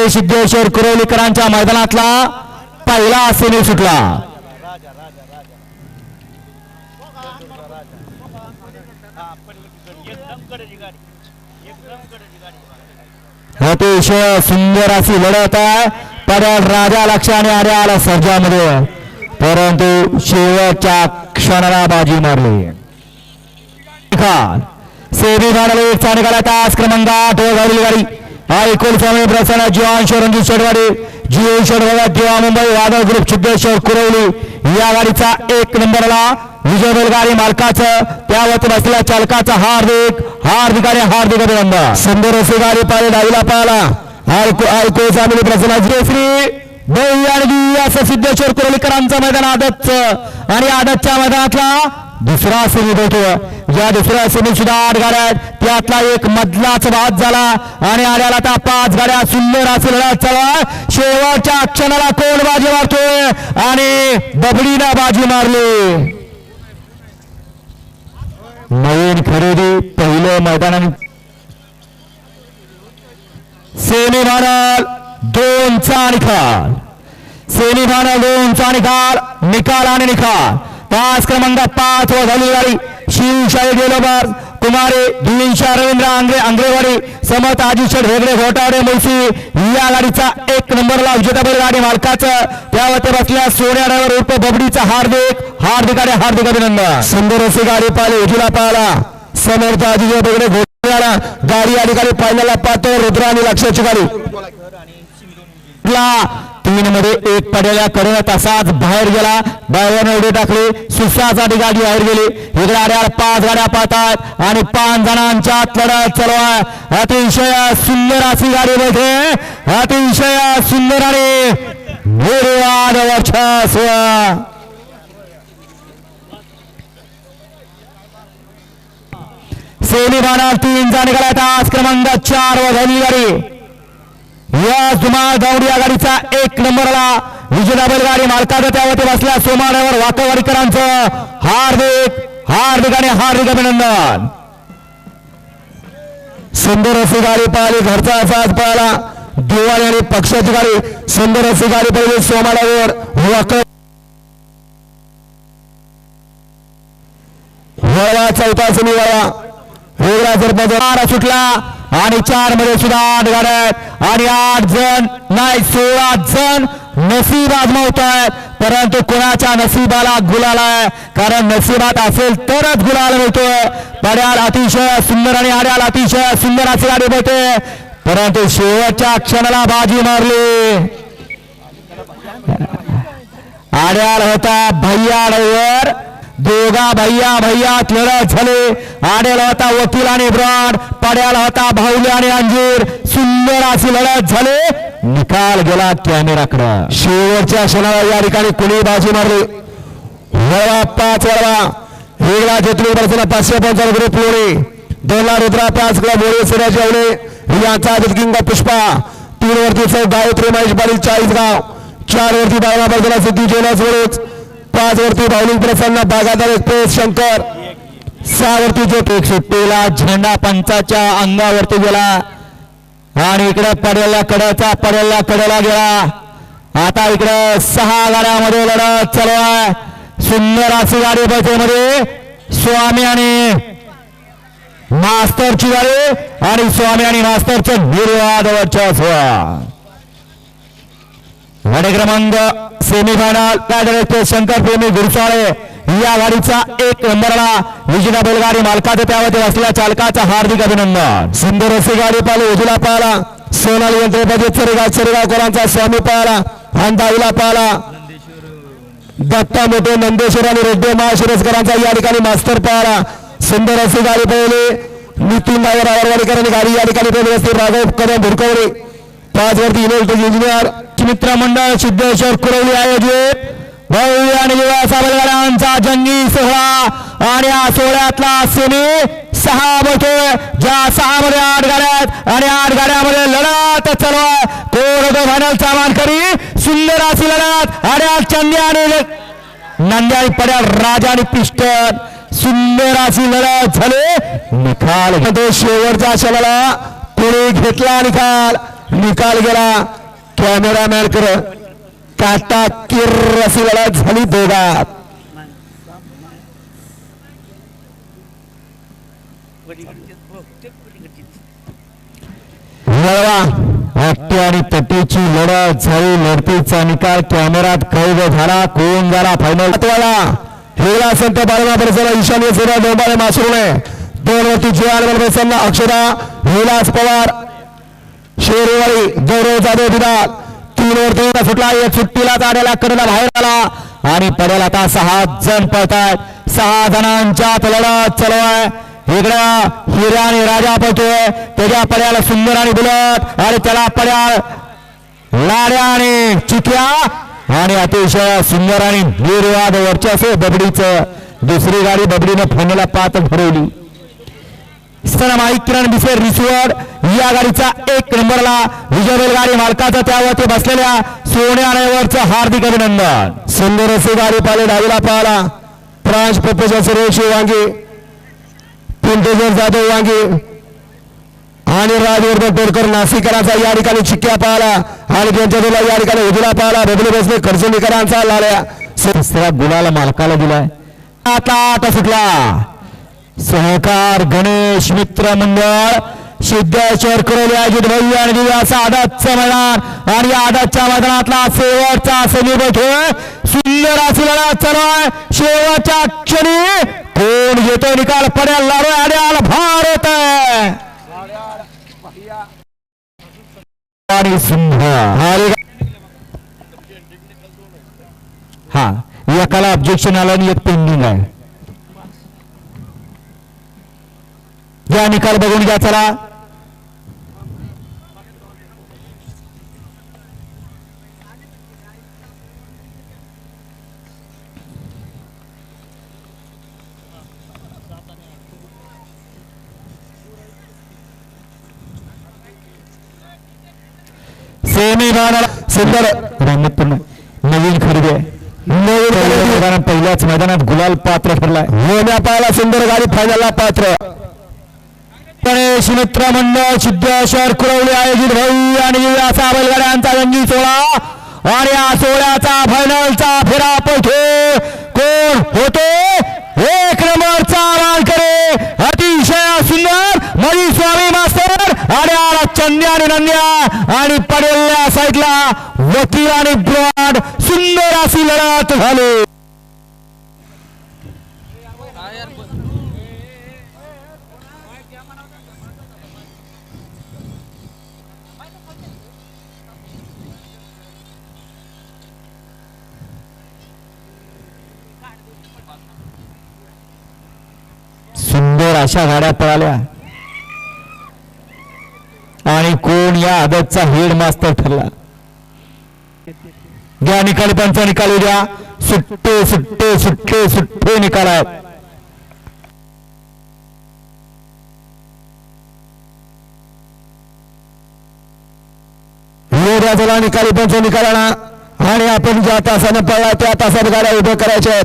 ते सिद्धेश्वर कुरवलीकरांच्या मैदानातला पहिला सेमी सुटला. अतिशय सुंदर अशी लढत आहे. पड्याल राजा लक्षाने आले आला सर्जामध्ये. परंतु शेवटच्या क्षणाला बाजी मारली. सेमी फायनल एकचा निकाल तास क्रमांक आठ गाडी गाडी हा एकूण समय प्रसन्न? जीवान रणजित शेडवाडी जिओ शेडवाडा दिवा मुंबई वादळ ग्रुप सिद्धेश्वर कुरवली. या गाडीचा एक नंबरला विजय बैलगाडी मालकाचं त्यावरती बसलेल्या चालकाचा हार्दिक हार्दिक आणि हार्दिक अभिनंदन. सुंदर अशी गाडी पाहिली डावीला पाहिला. ऐकू ऐकू चांगली प्रसन्न. जयश्री असं सिद्धेश्वर कुरवलीकरांचं मैदान आदतचं. आणि आदतच्या मैदानातला दुसरा सेमी होतो. या दुसऱ्या सेमी सुद्धा आठ गाड्या आहेत. त्यातला एक मधलाच भाग झाला. आणि आल्याला त्या पाच गाड्या सुंदर असेल चला शेवटच्या क्षणाला कोण बाजी मारतोय? आणि बबडीनं बाजी मारली. नवीन खरेदी पहिलं मैदान सेमी फायनल दोनचा निकाल. सेमी फायनल दोनचा निकाल निकाल आणि निकाल. पाच क्रमांक पाच वर झाली गाडी शिवशाही गेलोबार कुमारे दिविंशा रवींद्र आंग्रे आंग्रेवाडी समत आजीशेठ हेगडे घोटावडे मुळशी या गाडीचा एक नंबरला विजेतापूर गाडी मालकाचं. त्यावरती बसल्या सोन्या ड्रायव्हर उर्फ बबडीचा हार्दिक हार्दिक आणि हार्दिक अभिनंदन. सुंदर अशी गाडी पाहिली उजला पाहिला समर्थ आजीशेठ हेगडे घोटाळा गाडी या ठिकाणी पाहिल्याला पाहतो रुद्र आणि लक्षाची गाडी. तीन मध्ये एक पडलेला कडे तसाच बाहेर गेला. ड्रायव्हरने उडी टाकली. सुसासाठी गाडी बाहेर गेली. इकडे आल्या पाच गाड्या पाहतात आणि पाच जणांच्या लढत चालू आहे. अतिशय सुंदर अशी गाडी बैठे. अतिशय सुंदर आणि निर्वाद वर्चस्व. सेमी फायनल तीनचा निघाला तास क्रमांक चार व धनी गाडी. या जुमा दावडी आघाडीचा एक नंबरला विजेता बैलगाडी मालकाचं त्यावरती बसल्या सोमाड्यावर वाकवाडीकरांचं हार्दिक हार्दिक आणि हार्दिक अभिनंदन. सुंदर अशी गाडी पाहिली घरचा असाच पाहिला. दिवाळी आणि पक्षाची गाडी सुंदर अशी गाडी पाहिली सोमाड्यावर वाक वळवा चौथा सेमी वळवा वेगळा सरपंच बारा सुटला. आणि चारमध्ये सुद्धा आठ गाड्या आहेत. आणि आठ जण नाही सोळा जण नसीब आजमावत आहेत. परंतु कोणाच्या नशिबाला गुलाल आहे? कारण नशिबात असेल तरच गुलाल मिळतोय पड्याल अतिशय सुंदर आणि आड्याल अतिशय सुंदर अशी गाडी मिळते. परंतु शेवटच्या क्षणाला बाजी मारली. आड्याल होता भैया ड्रायव्हर दोघा भैया भैयात लढत झाले. आडेला होता वकील आणि ब्रॉड पड्याला होता भाऊले आणि अंजीर. सुंदर अशी लढत झाले. निकाल गेला कॅमेराकडं. शेवटच्या क्षणाला या ठिकाणी कुणी बाजू मारली? वळवा पाच वळवा. वेगळा जेतली बरसला पाचशे पंचावन्न ग्रुप लोणे. दोनला रुद्रा पाच किलो मोरे सुराज जेवणे याचा किंग पुष्पा. तीन वरती चौक गायत्री महेश पाटील चाळीस गाव चार वरती बाळा बाजूला सिद्धी जेलास वरोच पाच वरती बावलिंग प्रसन्न बागादार एक्सप्रेस शंकर. सहा वरती जो एक सुट्टीला झेंडा पंचाच्या अंगावरती गेला. आणि इकडे पडेल्या कड्याचा पडेल्या कडेला गेला. आता इकडे सहा गाड्यामध्ये लढत चालू आहे. सुंदर अशी गाडी बसेमध्ये स्वामी आणि मास्तरची गाडी आणि स्वामी आणि मास्तरच्या निर्वाद वर्चस्व. गाडी क्रमांक सेमीफायनल काय शंकर प्रेमी गुरसाळे या गाडीचा एक नंबरला विजेता बैलगाडी मालकाचं त्यामध्ये असलेल्या चालकाचा हार्दिक अभिनंदन. सुंदर अशी गाडी पाहिली उजला पाहिला. सोनाली यंत्रपती चरेगाव चरेगावकरांचा स्वामी पाहिला. आणि पाहिला. दत्ता मोठे नंदेश्वर आणि रेड्डी महाशिरसकरांचा या ठिकाणी मास्तर पाहिला. सुंदर अशी गाडी पाहिली. नितीन नायर आणि गाडी या ठिकाणी पाहिली. असते राघव कदम भुरकवडे. पाच वरती इलेक्ट्रिक इंजिनियर. मित्र मंडळ सिद्धेश्वर कुरवली आयोजित भव्य आणि दिवसा बैलगाड्यांचा जंगी सोहळा आणि या सोहळ्यातला सेमी सहा बसतोय ज्या सहा मध्ये आठ गाड्या आहेत आणि आठ गाड्यामध्ये लढत चालू आहे. कोण होतो फायनलचा मानकरी सुंदर अशी लढत. अड्या चंदी आणि नंद्याळी पड्या राजा आणि पिस्टन सुंदर अशी लढत झाले. निकाल तो शेवटच्या क्षणाला. कोणी घेतला निकाल? निकाल गेला. कॅमेरामॅन कर काटा किर अशी लढत झाली दोघात हट्टी आणि तटीची लढत झाली. लढतीचा निकाल कॅमेरात कैद झाला. कोण झाला फायनल महत्वाला हेला संत बाळमा परिसरला ईशान्य सेना डोंबाळे मासुरणे दोन वरती जीवान बरोबर अक्षरा विलास पवार शेरेवाडी गौरव जाधव विभाग. तीन दोन सुटला. एक सुट्टीला जाण्याला कडला बाहेर आला. आणि पडेल आता सहा जण पळतायत. सहा जणांच्या लढत चालू आहे. इकडं हिरा आणि राजा पळतोय. त्याच्या पड्याला सुंदर आणि बुलट आणि त्याला पड्या लाड्या आणि चिक्या आणि अतिशय सुंदर आणि निर्वाद वर्चस्व बबडीचं दुसरी गाडी बबडीनं फायनलला पात्र ठरवली. सनमाई किरण बिसेर रिसवड या गाडीचा एक नंबरला विजय गाडी मालकाचं त्यावरती बसलेल्या सोन्या हार्दिक अभिनंदन. सुंदर अशी गाडी पाहिले डावीला पाहिला प्रांश पप्पूच्या सुरेश वांगी. पिंटेश्वर जाधव वांगी. आणि राजवर्धन तोडकर नाशिकरांचा या ठिकाणी चिक्क्या पाहिला आणि त्यांच्या तुला या ठिकाणी उजला पाहिला बबली बसले खर्चुनीकरांचा लाल्या. गुलाला मालकाला दिलाय. आता आटा सुटला. सहकार गणेश मित्र मंडळ सिद्धेश्वर करोली अजित भाई आणि दिव्याचा आदातचं मैदान आणि आदातच्या मैदानातला शेवटचा सेमी बैठोय सुंदर अशी लढा चालू आहे. शेवटच्या क्षणी कोण घेतो निकाल? पडेल लाडू आड्याल भार होत आणि सुंदर. हा एकाला ऑब्जेक्शन आलं आणि एक पेंडिंग आहे. या निकाल बघून घ्या चला. सुंदर रमतपूर्ण नवीन पहिल्याच मैदानात गुलाल पात्र ठरलाय. पाहिला सुंदर गाडी फायनलला पात्र. गणेश मित्र मंडळ सिद्धेश्वर कुरवली आयोजित भाई आणि असा बैलगाड्यांचा रंगी सोहळा आणि या सोहळ्याचा फायनलचा फेरा पैठे. कोण होते? एक नंबरचा मानकरे अतिशय सुंदर. मरी स्वामी मास्तर आणि आला चंद्या आणि नंद्या आणि पडेल्या साईडला वकील आणि ब्रॉड. सुंदर अशी लढत झाली. सुंदर अशा गाड्या पळाल्या. आणि कोण या आदतचा हेड मास्टर ठरला? घ्या निकाली पंचा निकाल द्या. सुट्टे सुट्टे सुट्टे सुट्टे निकाल आहेत योगाचा निकाली पंच निकालाना आणि आपण ज्या तासानं पळला त्या तासात गाड्या उभ्या करायच्या आहेत.